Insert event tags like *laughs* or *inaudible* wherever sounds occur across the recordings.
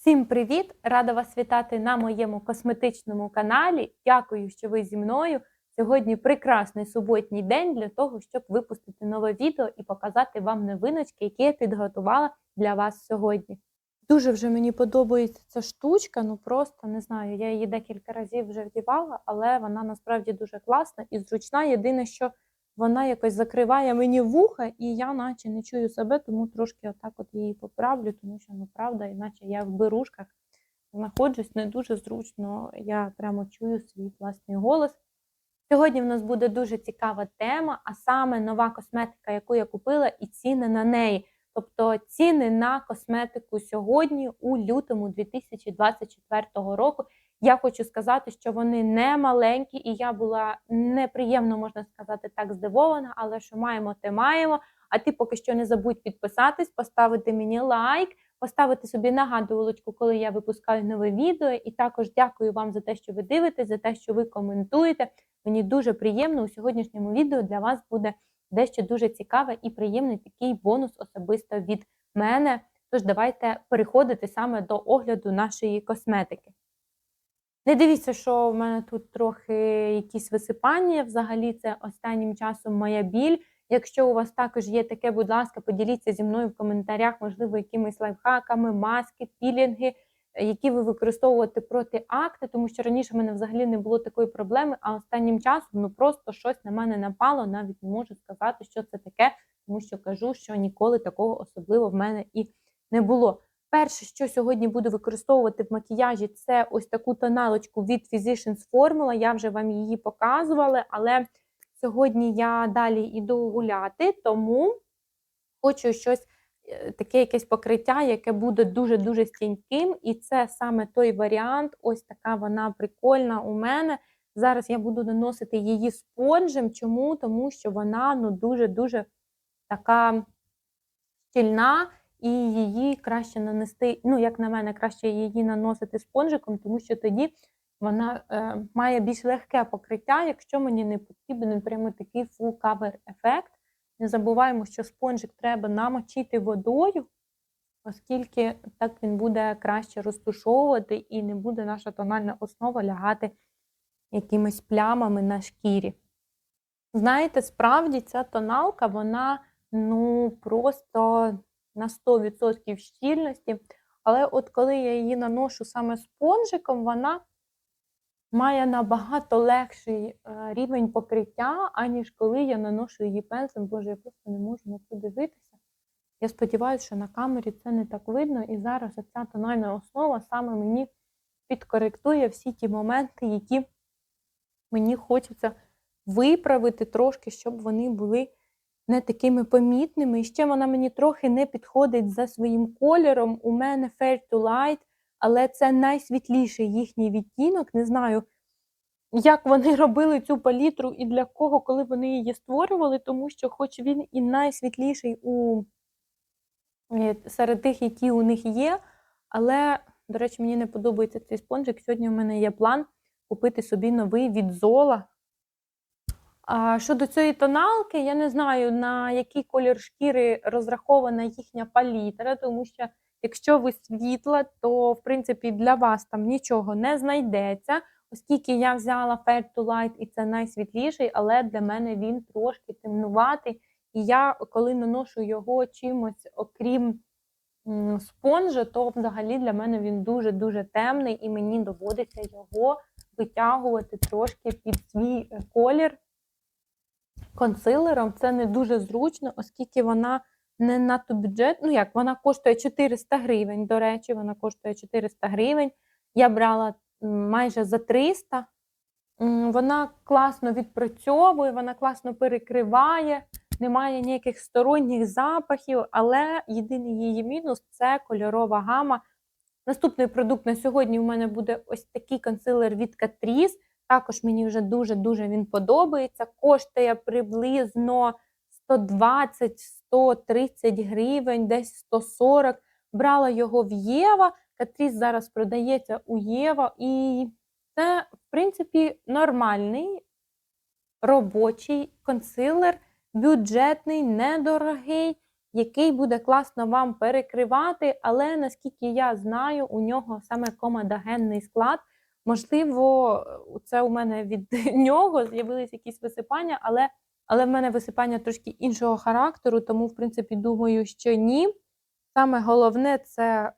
Всім привіт! Рада вас вітати на моєму косметичному каналі. Дякую, що ви зі мною. Сьогодні прекрасний суботній день для того, щоб випустити нове відео і показати вам новиночки, які я підготувала для вас сьогодні. Дуже вже мені подобається ця штучка, ну просто не знаю. Я її декілька разів вже вдівала, але вона насправді дуже класна і зручна. Єдине, що вона якось закриває мені вуха, і я наче не чую себе, тому трошки отак от її поправлю, тому що ну правда, іначе я в берушках знаходжусь не дуже зручно. Я прямо чую свій власний голос. Сьогодні в нас буде дуже цікава тема, а саме нова косметика, яку я купила, і ціни на неї. Тобто ціни на косметику сьогодні у лютому 2024 року. Я хочу сказати, що вони не маленькі, і я була неприємно, можна сказати, так здивована, але що маємо, те маємо. А ти поки що не забудь підписатись, поставити мені лайк, поставити собі нагадувалочку, коли я випускаю нове відео. І також дякую вам за те, що ви дивитесь, за те, що ви коментуєте. Мені дуже приємно у сьогоднішньому відео для вас буде дещо дуже цікаве і приємний такий бонус особисто від мене. Тож давайте переходити саме до огляду нашої косметики. Не дивіться, що в мене тут трохи якісь висипання. Взагалі, це останнім часом моя біль. Якщо у вас також є таке, будь ласка, поділіться зі мною в коментарях, можливо, якимись лайфхаками, маски, пілінги, які ви використовуєте проти акти, тому що раніше в мене взагалі не було такої проблеми, а останнім часом ну просто щось на мене напало, навіть не можу сказати, що це таке, тому що кажу, що ніколи такого особливо в мене і не було. Перше, що сьогодні буду використовувати в макіяжі, це ось таку тоналочку від Physicians Formula. Я вже вам її показувала, але сьогодні я далі йду гуляти, тому хочу щось е, таке якесь покриття, яке буде дуже-дуже стіньким. І це саме той варіант. Ось така вона прикольна у мене. Зараз я буду наносити її спонжем. Чому? Тому що вона ну, дуже-дуже така щільна і її краще нанести, ну, як на мене, краще її наносити спонжиком, тому що тоді вона е, має більш легке покриття, якщо мені не потрібен прямо такий full cover ефект. Не забуваємо, що спонжик треба намочити водою, оскільки так він буде краще розтушовувати і не буде наша тональна основа лягати якимись плямами на шкірі. Знаєте, справді ця тоналка, вона ну просто на 100% щільності. Але от коли я її наношу саме спонжиком, вона має набагато легший е, рівень покриття, аніж коли я наношу її пензлем. Боже, я просто не можу на це дивитися. Я сподіваюся, що на камері це не так видно. І зараз ця тональна основа саме мені підкоректує всі ті моменти, які мені хочеться виправити трошки, щоб вони були не такими помітними. І ще вона мені трохи не підходить за своїм кольором. У мене Fair to Light, але це найсвітліший їхній відтінок. Не знаю, як вони *laughs* робили цю палітру і для кого, коли вони її створювали, тому що, хоч він і найсвітліший у е, серед тих, які у них є, але, до речі, мені не подобається цей спонжик. Сьогодні у мене є план купити собі новий від Зола. Щодо цієї тоналки, я не знаю, на який колір шкіри розрахована їхня палітра, тому що якщо ви світла, то в принципі для вас там нічого не знайдеться, оскільки я взяла Fair to Light і це найсвітліший, але для мене він трошки темнуватий. І я, коли наношу його чимось, окрім спонжа, то взагалі для мене він дуже-дуже темний, і мені доводиться його витягувати трошки під свій е, колір консилером це не дуже зручно, оскільки вона не надто бюджет. Ну як, вона коштує 400 гривень, до речі, вона коштує 400 гривень. Я брала майже за 300. Вона класно відпрацьовує, вона класно перекриває, немає ніяких сторонніх запахів, але єдиний її мінус це кольорова гама. Наступний продукт на сьогодні у мене буде ось такий консилер від Catrice. Також мені вже дуже-дуже він подобається. Коштує приблизно 120-130 гривень, десь 140. Брала його в Єва. Катріс зараз продається у Єва. І це, в принципі, нормальний робочий консилер, бюджетний, недорогий. який буде класно вам перекривати, але наскільки я знаю, у нього саме комедогенний склад. Можливо, це у мене від *laughs* нього з'явились якісь висипання, але, але в мене висипання трошки іншого характеру, тому, в принципі, думаю, що ні. Саме головне це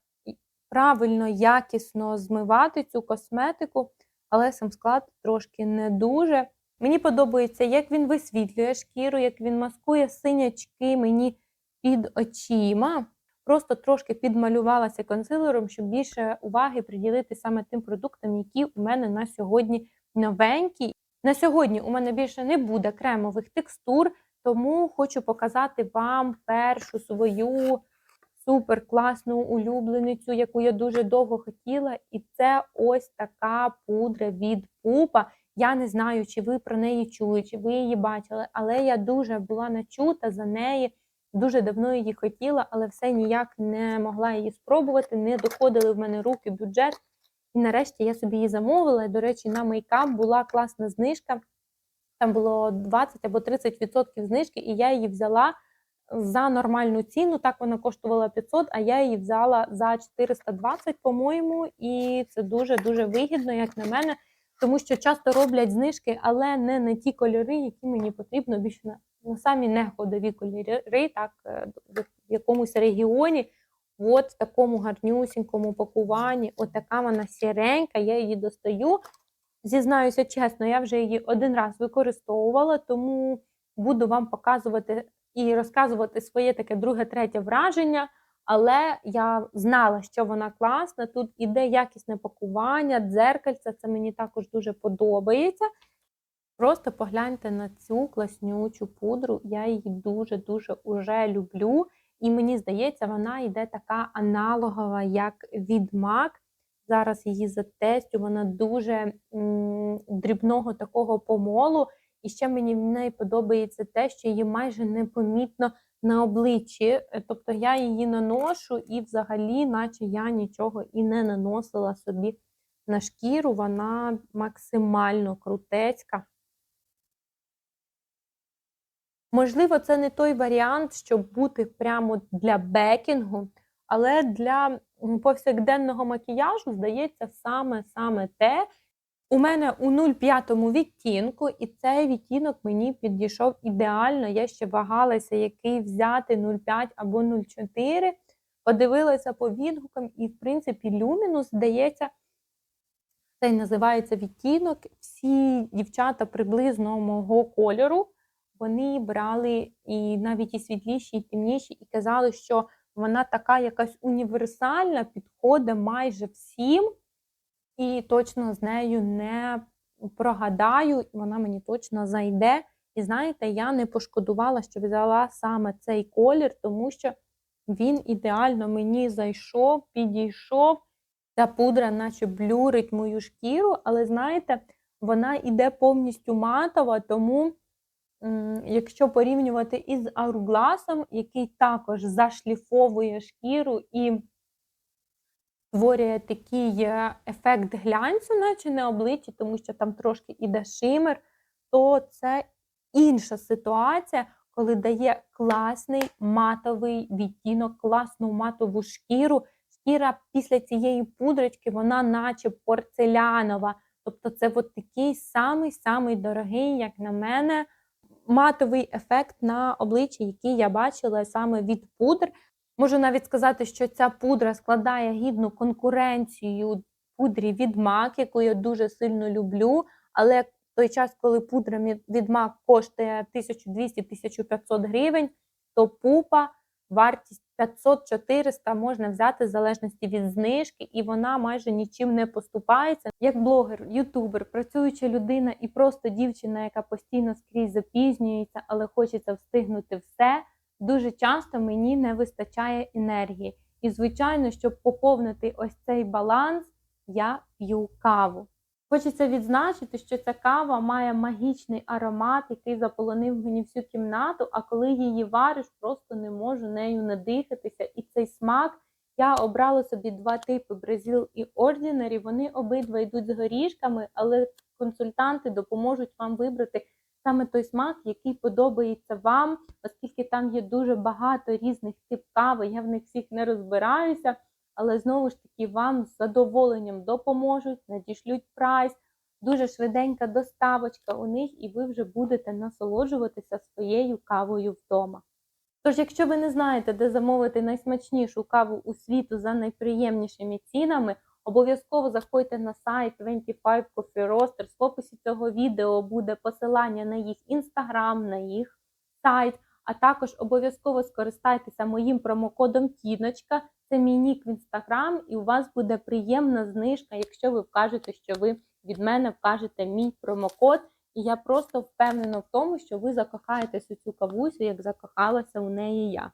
правильно, якісно змивати цю косметику, але сам склад трошки не дуже. Мені подобається, як він висвітлює шкіру, як він маскує синячки мені під очима. Просто трошки підмалювалася консилером, щоб більше уваги приділити саме тим продуктам, які у мене на сьогодні новенькі. На сьогодні у мене більше не буде кремових текстур, тому хочу показати вам першу свою супер класну улюбленицю, яку я дуже довго хотіла. І це ось така пудра від пупа. Я не знаю, чи ви про неї чули, чи ви її бачили, але я дуже була начута за неї. Дуже давно її хотіла, але все ніяк не могла її спробувати. Не доходили в мене руки бюджет. І нарешті я собі її замовила. До речі, на мейкап була класна знижка. Там було 20 або 30% знижки, і я її взяла за нормальну ціну. Так вона коштувала 500, а я її взяла за 420, по-моєму, і це дуже-дуже вигідно, як на мене, тому що часто роблять знижки, але не на ті кольори, які мені потрібно більше на, самі неходові кольори, так е, в якомусь регіоні. От в такому гарнюсінькому пакуванні, отака вона сіренька, я її достаю. Зізнаюся чесно, я вже її один раз використовувала, тому буду вам показувати і розказувати своє таке друге, третє враження. Але я знала, що вона класна. Тут іде якісне пакування, дзеркальце, це мені також дуже подобається. Просто погляньте на цю класнючу пудру. Я її дуже-дуже уже люблю. І мені здається, вона йде така аналогова, як від MAC. Зараз її затестю, вона дуже м, дрібного такого помолу. І ще мені в неї подобається те, що її майже непомітно на обличчі. Тобто я її наношу і взагалі, наче я нічого і не наносила собі на шкіру. Вона максимально крутецька. Можливо, це не той варіант, щоб бути прямо для бекінгу, але для повсякденного макіяжу здається саме саме те. У мене у 0,5 відтінку, і цей відтінок мені підійшов ідеально. Я ще вагалася, який взяти 0,5 або 0,4. Подивилася по відгукам, і, в принципі, люмінус, здається, цей називається відтінок. Всі дівчата приблизно мого кольору вони брали і навіть і світліші, і темніші, і казали, що вона така якась універсальна, підходить майже всім, і точно з нею не прогадаю, вона мені точно зайде. І знаєте, я не пошкодувала, що взяла саме цей колір, тому що він ідеально мені зайшов, підійшов. Ця пудра, наче блюрить мою шкіру, але знаєте, вона йде повністю матова, тому якщо порівнювати із Hourglass, який також зашліфовує шкіру і створює такий е, ефект глянцю, наче на обличчі, тому що там трошки іде шимер, то це інша ситуація, коли дає класний матовий відтінок, класну матову шкіру. Шкіра після цієї пудрочки, вона наче порцелянова. Тобто це от такий самий-самий дорогий, як на мене, матовий ефект на обличчі, який я бачила саме від пудр. Можу навіть сказати, що ця пудра складає гідну конкуренцію пудрі від мак, яку я дуже сильно люблю. Але в той час, коли пудра від мак коштує 1200-1500 гривень, то пупа вартість 500-400 можна взяти в залежності від знижки, і вона майже нічим не поступається. Як блогер, ютубер, працююча людина і просто дівчина, яка постійно скрізь запізнюється, але хочеться встигнути все. Дуже часто мені не вистачає енергії. І, звичайно, щоб поповнити ось цей баланс, я п'ю каву. Хочеться відзначити, що ця кава має магічний аромат, який заполонив мені всю кімнату, а коли її вариш, просто не можу нею надихатися. І цей смак я обрала собі два типи Brazil і Ordinary. Вони обидва йдуть з горішками, але консультанти допоможуть вам вибрати саме той смак, який подобається вам, оскільки там є дуже багато різних тип кави, я в них всіх не розбираюся, але знову ж таки вам з задоволенням допоможуть, надішлють прайс, дуже швиденька доставочка у них, і ви вже будете насолоджуватися своєю кавою вдома. Тож, якщо ви не знаєте, де замовити найсмачнішу каву у світу за найприємнішими цінами, обов'язково заходьте на сайт 25 Coffee Roasters. В описі цього відео буде посилання на їх інстаграм, на їх сайт, а також обов'язково скористайтеся моїм промокодом Тіночка. Це мій нік в інстаграм, і у вас буде приємна знижка, якщо ви вкажете, що ви від мене вкажете мій промокод. І я просто впевнена в тому, що ви закохаєтесь у цю кавусю, як закохалася у неї я.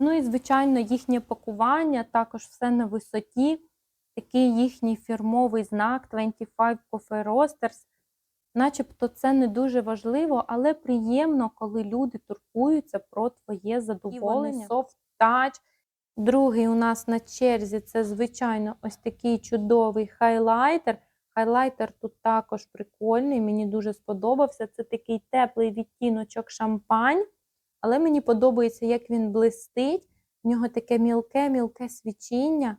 Ну і, звичайно, їхнє пакування також все на висоті. Такий їхній фірмовий знак 25 Coffee Roasters. Начебто це не дуже важливо, але приємно, коли люди турбуються про твоє задоволення. Soft touch. Другий у нас на черзі це, звичайно, ось такий чудовий хайлайтер. Хайлайтер тут також прикольний, мені дуже сподобався. Це такий теплий відтіночок шампань, але мені подобається, як він блистить. В нього таке мілке-мілке свічіння.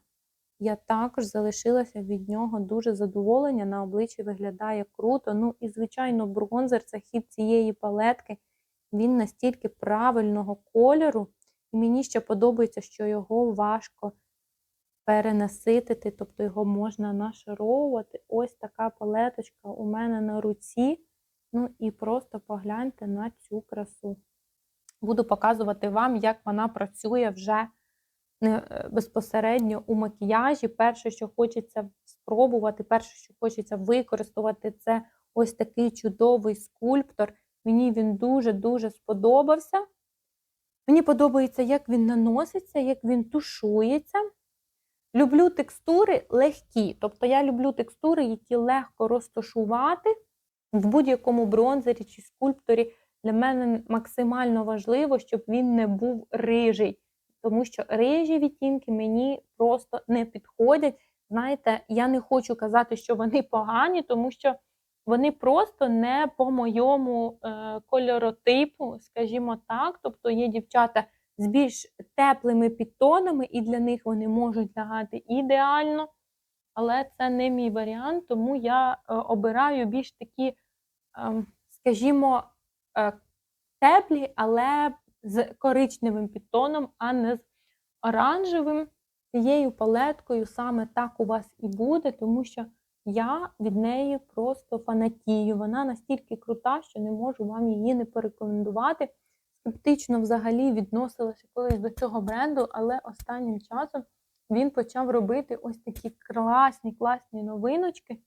Я також залишилася від нього дуже задоволення. На обличчі виглядає круто. Ну і, звичайно, бронзер це хід цієї палетки. Він настільки правильного кольору. І мені ще подобається, що його важко перенаситити, тобто його можна нашаровувати. Ось така палеточка у мене на руці. Ну і просто погляньте на цю красу. Буду показувати вам, як вона працює вже безпосередньо у макіяжі. Перше, що хочеться спробувати, перше, що хочеться використати, це ось такий чудовий скульптор. Мені він дуже-дуже сподобався. Мені подобається, як він наноситься, як він тушується. Люблю текстури легкі, тобто я люблю текстури, які легко розташувати в будь-якому бронзері чи скульпторі. Для мене максимально важливо, щоб він не був рижий, тому що рижі відтінки мені просто не підходять. Знаєте, я не хочу казати, що вони погані, тому що вони просто не по моєму е, кольоротипу, скажімо так. Тобто є дівчата з більш теплими підтонами, і для них вони можуть лягати ідеально. Але це не мій варіант, тому я е, обираю більш такі, е, скажімо, теплі, але з коричневим підтоном, а не з оранжевим. Цією палеткою саме так у вас і буде, тому що я від неї просто фанатію. Вона настільки крута, що не можу вам її не порекомендувати скептично взагалі відносилася колись до цього бренду, але останнім часом він почав робити ось такі класні, класні новиночки,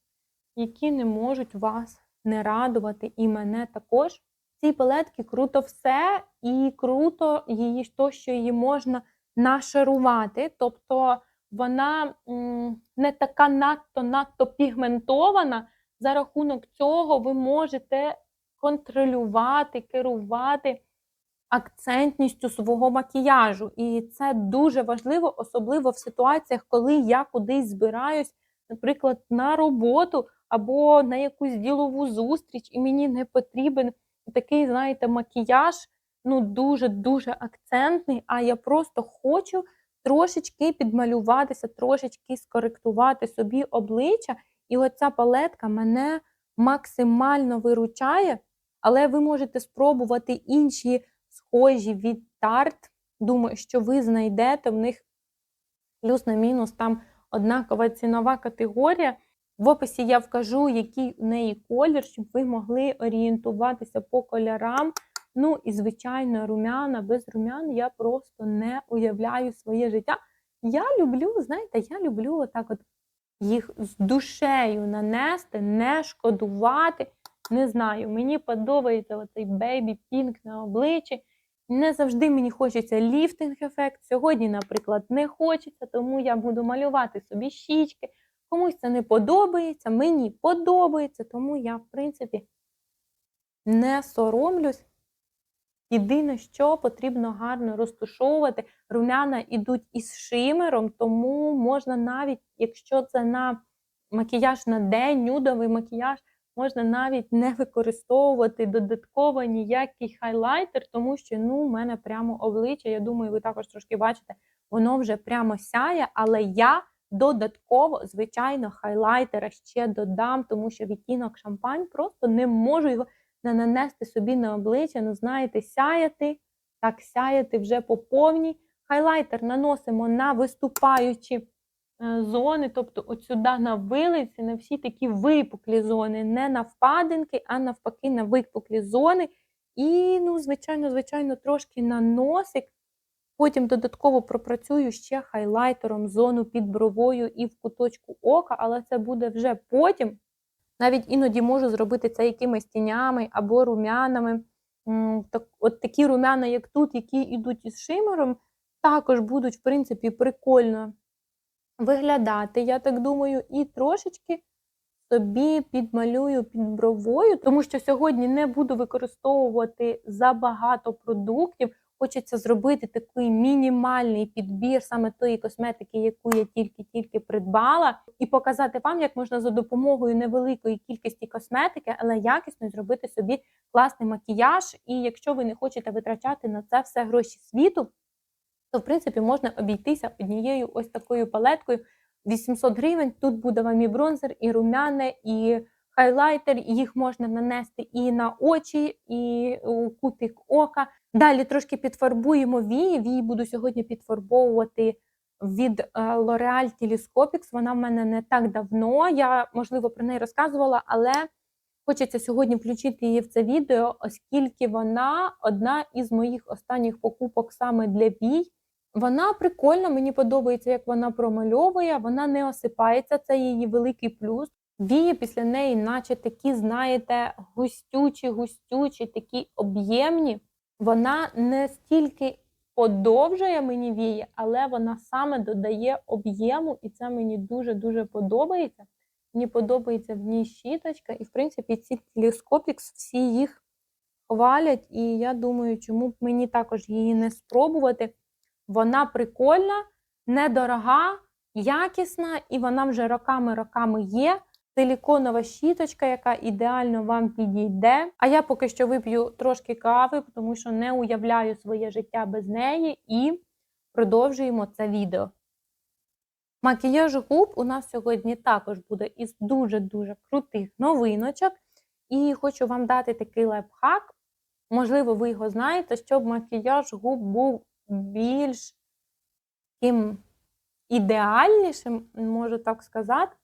які не можуть вас не радувати, і мене також. В цій палетки круто все, і круто її то, що її можна нашарувати. Тобто вона не така надто-надто пігментована. За рахунок цього ви можете контролювати, керувати акцентністю свого макіяжу. І це дуже важливо, особливо в ситуаціях, коли я кудись збираюсь, наприклад, на роботу або на якусь ділову зустріч, і мені не потрібен такий, знаєте, макіяж, ну, дуже-дуже акцентний, а я просто хочу трошечки підмалюватися, трошечки скоректувати собі обличчя. І оця палетка мене максимально виручає, але ви можете спробувати інші схожі від Tarte. Думаю, що ви знайдете в них плюс на мінус там однакова цінова категорія. В описі я вкажу, який у неї колір, щоб ви могли орієнтуватися по кольорам. Ну і, звичайно, румяна, без румян я просто не уявляю своє життя. Я люблю, знаєте, я люблю отак от їх з душею нанести, не шкодувати. Не знаю, мені подобається оцей бейбі пінк на обличчі. Не завжди мені хочеться ліфтинг-ефект. Сьогодні, наприклад, не хочеться, тому я буду малювати собі щічки. Комусь це не подобається, мені подобається, тому я, в принципі, не соромлюсь. Єдине, що потрібно гарно розтушовувати. Румяна йдуть із шимером, тому можна навіть, якщо це на макіяж на день, нюдовий макіяж, можна навіть не використовувати додатково ніякий хайлайтер, тому що ну, у мене прямо обличчя, я думаю, ви також трошки бачите, воно вже прямо сяє, але я додатково, звичайно, хайлайтера ще додам, тому що відтінок шампань просто не можу його не нанести собі на обличчя. Ну, знаєте, сяяти, так сяяти вже по повній. Хайлайтер наносимо на виступаючі е, зони, тобто от сюди на вилиці, на всі такі випуклі зони, не на впадинки, а навпаки, на випуклі зони. І, ну, звичайно, звичайно, трошки на носик. Потім додатково пропрацюю ще хайлайтером зону під бровою і в куточку ока, але це буде вже потім. Навіть іноді можу зробити це якимись тінями або румянами. Так, от такі румяна, як тут, які йдуть із шимером, також будуть, в принципі, прикольно виглядати, я так думаю, і трошечки собі підмалюю під бровою, тому що сьогодні не буду використовувати забагато продуктів. Хочеться зробити такий мінімальний підбір саме тої косметики, яку я тільки-тільки придбала, і показати вам, як можна за допомогою невеликої кількості косметики, але якісно зробити собі класний макіяж. І якщо ви не хочете витрачати на це все гроші світу, то в принципі можна обійтися однією ось такою палеткою 800 гривень. Тут буде вам і бронзер, і румяне, і хайлайтер. Їх можна нанести і на очі, і у кутик ока. Далі трошки підфарбуємо вії. Вії буду сьогодні підфарбовувати від е, L'Oreal Telescopics. Вона в мене не так давно. Я, можливо, про неї розказувала, але хочеться сьогодні включити її в це відео, оскільки вона одна із моїх останніх покупок саме для вій. Вона прикольна, мені подобається, як вона промальовує, вона не осипається, це її великий плюс. Вії після неї, наче такі, знаєте, густючі, густючі, такі об'ємні. Вона не стільки подовжує мені вії, але вона саме додає об'єму, і це мені дуже-дуже подобається. Мені подобається в ній щіточка, і, в принципі, ці телескопікс всі їх хвалять. І я думаю, чому б мені також її не спробувати. Вона прикольна, недорога, якісна, і вона вже роками-роками є. Силіконова щіточка, яка ідеально вам підійде. А я поки що вип'ю трошки кави, тому що не уявляю своє життя без неї, і продовжуємо це відео. Макіяж губ у нас сьогодні також буде із дуже-дуже крутих новиночок. І хочу вам дати такий лайфхак. Можливо, ви його знаєте, щоб макіяж губ був більш таким ідеальнішим, можу так сказати.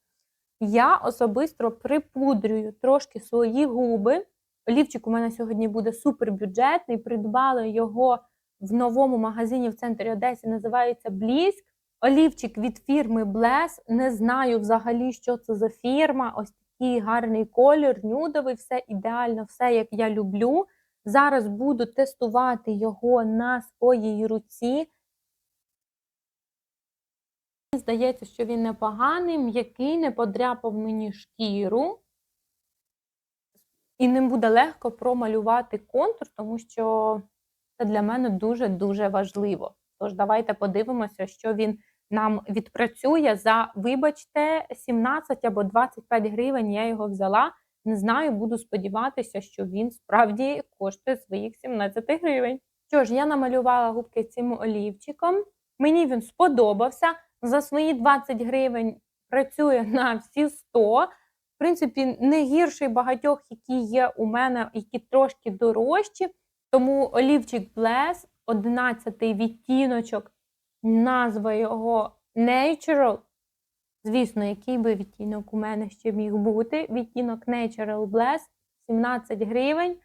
Я особисто припудрюю трошки свої губи. Олівчик у мене сьогодні буде супербюджетний. Придбала його в новому магазині в центрі Одесі, називається Бліск. Олівчик від фірми Bless. Не знаю взагалі, що це за фірма. Ось такий гарний колір, нюдовий, все ідеально, все як я люблю. Зараз буду тестувати його на своїй руці. Здається, що він непоганий, м'який, не подряпав мені шкіру. І ним буде легко промалювати контур, тому що це для мене дуже-дуже важливо. Тож, давайте подивимося, що він нам відпрацює за, вибачте, 17 або 25 гривень я його взяла. Не знаю, буду сподіватися, що він справді коштує своїх 17 гривень. Що ж, я намалювала губки цим олівчиком. Мені він сподобався. За свої 20 гривень працює *laughs* на всі 100. В принципі, не гірший багатьох, які є у мене, які трошки дорожчі. Тому олівчик Bless, 11 відтіночок, назва його Natural. Звісно, який би відтінок у мене ще міг бути. Відтінок Natural Bless 17 гривень.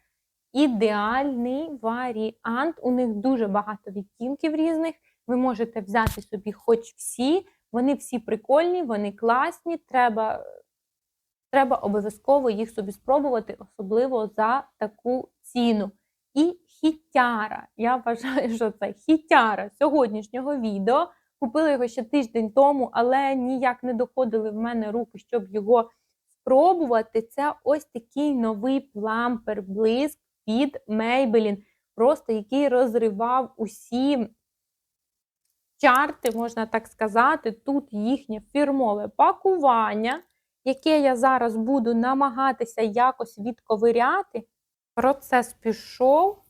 Ідеальний варіант. У них дуже багато відтінків різних. Ви можете взяти собі хоч всі. Вони всі прикольні, вони класні. Треба, треба обов'язково їх собі спробувати, особливо за таку ціну. І хітяра. Я вважаю, що це хітяра сьогоднішнього відео. Купила його ще тиждень тому, але ніяк не доходили в мене руки, щоб його спробувати. Це ось такий новий плампер блиск від Maybelline, просто який розривав усі чарти, можна так сказати. Тут їхнє фірмове пакування. яке я зараз буду намагатися якось відковиряти. Процес пішов.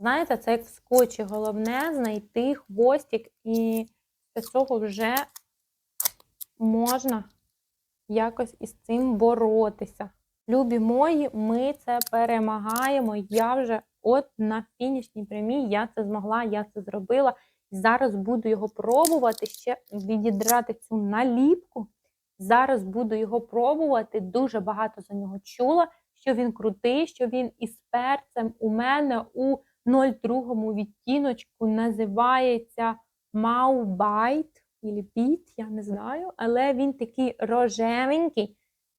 Знаєте, це як в. Головне знайти хвостик, і з цього вже можна якось із цим боротися. Любі мої, ми це перемагаємо. Я вже от на фінішній прямій я це змогла, я це зробила. Зараз буду його пробувати ще відідрати цю наліпку. Зараз буду його пробувати. Дуже багато за нього чула, що він крутий, що він із перцем у мене у 02 відтіночку називається Маубайт Біт, я не знаю, але він такий рожевенький.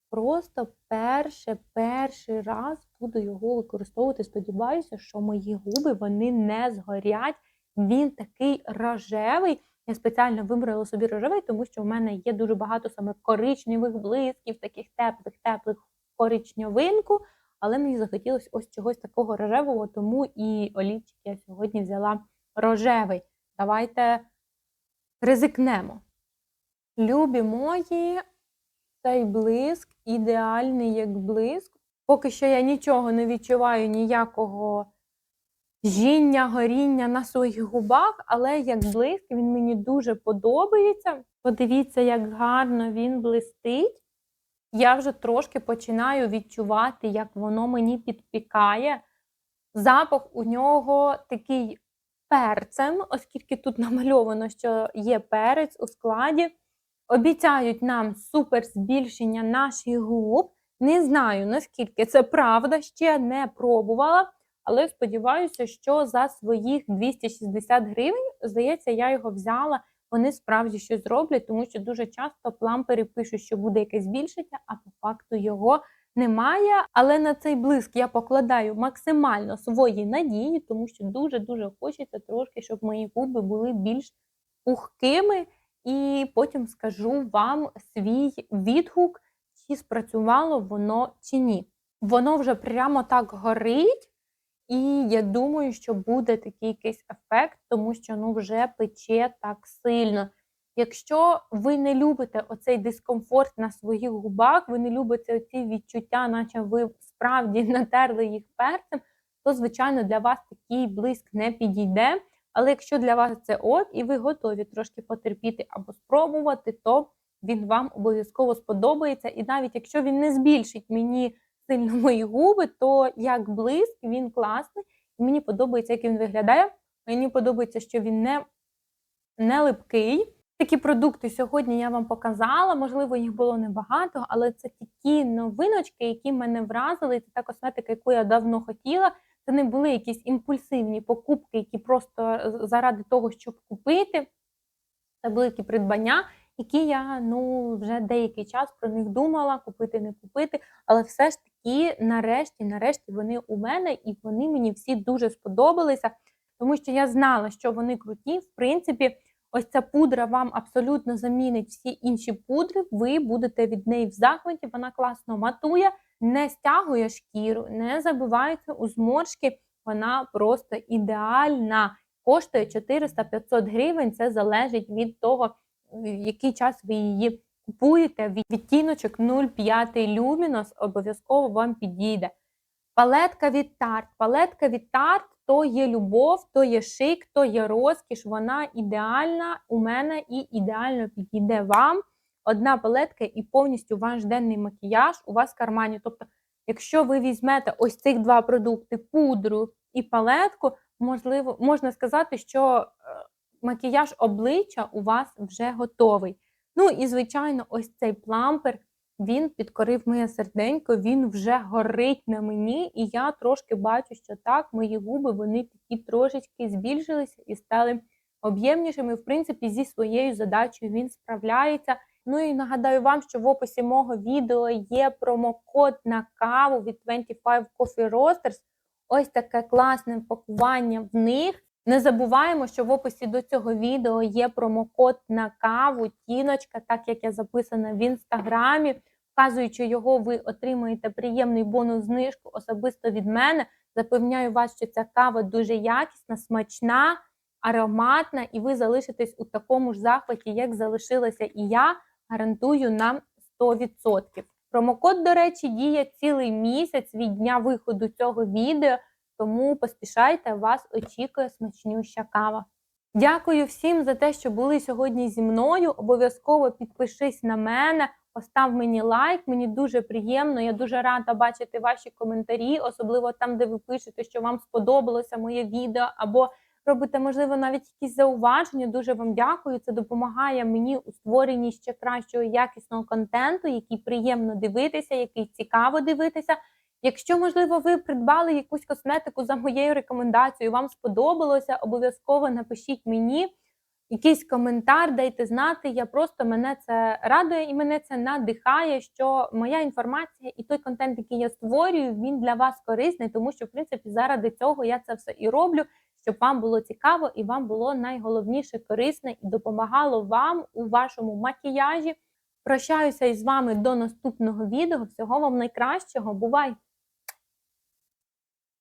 Просто перше, перший раз буду його використовувати. Сподіваюся, що мої губи вони не згорять. Він такий рожевий. Я спеціально вибрала собі рожевий, тому що в мене є дуже багато саме коричневих блисків, таких теплих, теплих коричневинку. Але мені захотілося ось чогось такого рожевого, тому і олівчик я сьогодні взяла рожевий. Давайте ризикнемо. Любі мої, цей блиск ідеальний як блиск. Поки що я нічого не відчуваю, ніякого жіння, горіння на своїх губах, але як блиск він мені дуже подобається. Подивіться, як гарно він блистить. Я вже трошки починаю відчувати, як воно мені підпікає. Запах у нього такий перцем, оскільки тут *laughs* намальовано, що є перець у складі. Обіцяють нам супер збільшення наших губ. Не знаю, наскільки це правда, ще не пробувала, але сподіваюся, що за своїх 260 гривень, здається, я його взяла. Вони справді щось зроблять, тому що дуже часто плампери пишуть, що буде якесь збільшення, а по факту його немає. Але на цей блиск я покладаю максимально свої надії, тому що дуже-дуже хочеться трошки, щоб мої губи були більш пухкими. І потім скажу вам свій відгук, чи спрацювало воно чи ні. Воно вже прямо так горить, і я думаю, що буде такий якийсь ефект, тому що ну вже пече так сильно. Якщо ви не любите оцей дискомфорт на своїх губах, ви не любите оці відчуття, наче ви справді *laughs* натерли їх перцем, то, звичайно, для вас такий блиск не підійде. Але якщо для вас це ок, і ви готові трошки потерпіти або спробувати, то він вам обов'язково сподобається. І навіть якщо він не збільшить мені сильно мої губи, то як блиск він класний. Мені подобається, як він виглядає. Мені подобається, що він не, не липкий. Такі продукти сьогодні я вам показала. Можливо, їх було небагато, але це такі новиночки, які мене вразили. Це та косметика, яку я давно хотіла. Це не були якісь імпульсивні покупки, які просто заради того, щоб купити. Це були такі придбання, які я ну, вже деякий час про них думала, купити, не купити. Але все ж таки, нарешті, нарешті, вони у мене і вони мені всі дуже сподобалися, тому що я знала, що вони круті. В принципі, ось ця пудра вам абсолютно замінить всі інші пудри. Ви будете від неї в захваті, вона класно матує не стягує шкіру, не забивається у зморшки, вона просто ідеальна. Коштує 400-500 гривень, це залежить від того, в який час ви її купуєте. Відтіночок 0,5 Luminous обов'язково вам підійде. Палетка від Tarte. Палетка від Tarte то є любов, то є шик, то є розкіш. Вона ідеальна у мене і ідеально підійде вам одна палетка і повністю ваш денний макіяж у вас в кармані. Тобто, якщо ви візьмете ось цих два продукти, пудру і палетку, можливо, можна сказати, що е, макіяж обличчя у вас вже готовий. Ну і, звичайно, ось цей плампер. Він підкорив моє серденько, він вже горить на мені, і я трошки бачу, що так, мої губи вони такі трошечки збільшилися і стали об'ємнішими. В принципі, зі своєю задачею він справляється. Ну і нагадаю вам, що в описі мого відео є промокод на каву від 25 Coffee Roasters. Ось таке класне пакування в них. Не забуваємо, що в описі до цього відео є промокод на каву, тіночка, так як я записана в інстаграмі. Вказуючи його, ви отримаєте приємний бонус знижку особисто від мене. Запевняю вас, що ця кава дуже якісна, смачна, ароматна, і ви залишитесь у такому ж захваті, як залишилася і я гарантую нам 100%. Промокод, до речі, діє цілий місяць від дня виходу цього відео, тому поспішайте, вас очікує смачнюща кава. Дякую всім за те, що були сьогодні зі мною. Обов'язково підпишись на мене, постав мені лайк. Мені дуже приємно. Я дуже рада бачити ваші коментарі, особливо там, де ви пишете, що вам сподобалося моє відео, або робите, можливо, навіть якісь зауваження. Дуже вам дякую. Це допомагає мені у створенні ще кращого якісного контенту, який приємно дивитися, який цікаво дивитися. Якщо, можливо, ви придбали якусь косметику за моєю рекомендацією, вам сподобалося, обов'язково напишіть мені якийсь коментар, дайте знати. Я просто мене це радує і мене це надихає, що моя інформація і той контент, який я створюю, він для вас корисний, тому що, в принципі, заради цього я це все і роблю, щоб вам було цікаво і вам було найголовніше корисне і допомагало вам у вашому макіяжі. Прощаюся із вами до наступного відео. Всього вам найкращого. Бувай!